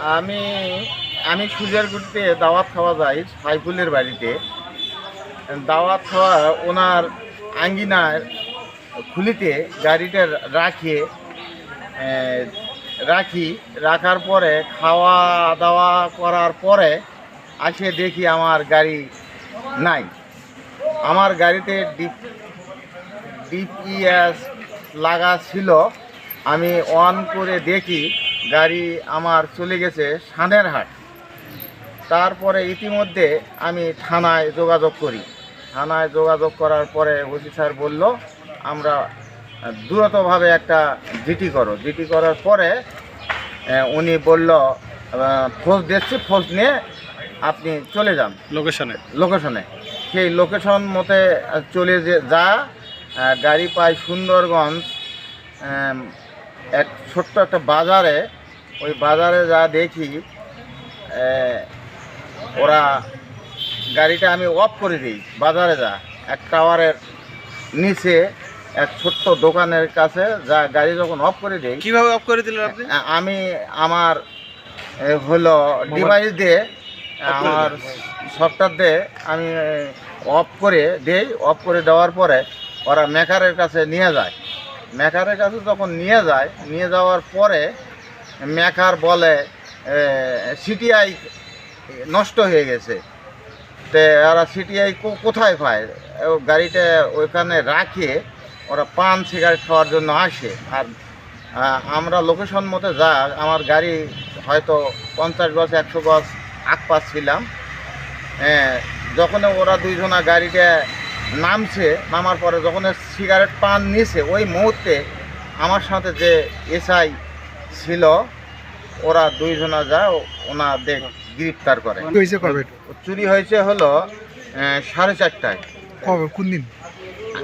আমি আমি সুজারগুড়িতে দাওয়াত খাওয়া যাই সাইফুলের বাড়িতে। দাওয়াত খাওয়া ওনার আঙ্গিনার খুলিতে গাড়িটা রাখে আহ, রাখি। রাখার পরে খাওয়া দাওয়া করার পরে আসে দেখি আমার গাড়ি নাই। আমার গাড়িতে ডিপ ডিপিএস লাগা ছিল। আমি অন করে দেখি গাড়ি আমার চলে গেছে সানের হাট তারপরে ইতিমধ্যে আমি থানায় যোগাযোগ করি। থানায় যোগাযোগ করার পরে ওসি স্যার বলল আমরা দ্রুতভাবে একটা জিটি করো। জিটি করার পরে উনি বলল ফোর্স দিচ্ছি ফোর্স নিয়ে আপনি চলে যান। লোকেশনে লোকেশনে সেই লোকেশন মতে চলে যে যা গাড়ি পাই সুন্দরগঞ্জ এক ছোট্ট একটা বাজারে ওই বাজারে যা দেখি ওরা গাড়িটা আমি অফ করে দিই বাজারে যা। এক টাওয়ারের নিচে এক ছোট্ট দোকানের কাছে যা গাড়ি যখন অফ করে দিই কীভাবে অফ করে দিলেন আপনি? আমি আমার হলো ডিভাইস দিয়ে আমার সফটওয়্যার দিয়ে আমি অফ করে দেই। অফ করে দেওয়ার পরে ওরা মেকারের কাছে নিয়ে যায়। মেকারের কাছে যখন নিয়ে যায়, নিয়ে যাওয়ার পরে মেকার বলে সিটিআই নষ্ট হয়ে গেছে। তে ওরা সিটিআই কোথায় পায়? গাড়িটা ওইখানে রাখে, ওরা পান, সিগারেট খাওয়ার জন্য আসে। আর আমরা লোকেশন মতে যা, আমার গাড়ি হয়তো পঞ্চাশ গজ, একশো গজ আগ পাচ্ছিলাম যখন ওরা দুইজনা গাড়িটা নামছে নামার পরে যখন সিগারেট পান নিছে ওই মুহূর্তে আমার সাথে যে এসআই ছিল ওরা দুইজনা যা ওনাদের গ্রেপ্তার করে। চুরি হয়েছে হলো সাড়ে চারটায়। কবে? কোন দিন?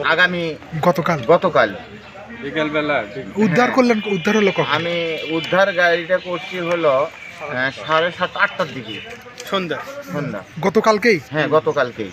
আগামী গতকাল। গতকাল। বিকেলবেলা উদ্ধার করলেন উদ্ধার হলো আমি উদ্ধার গাড়িটা করছি হলো সাড়ে সাত আটটার দিকে। সন্ধ্যা। সন্ধ্যা। গতকালকেই? হ্যাঁ গতকালকেই।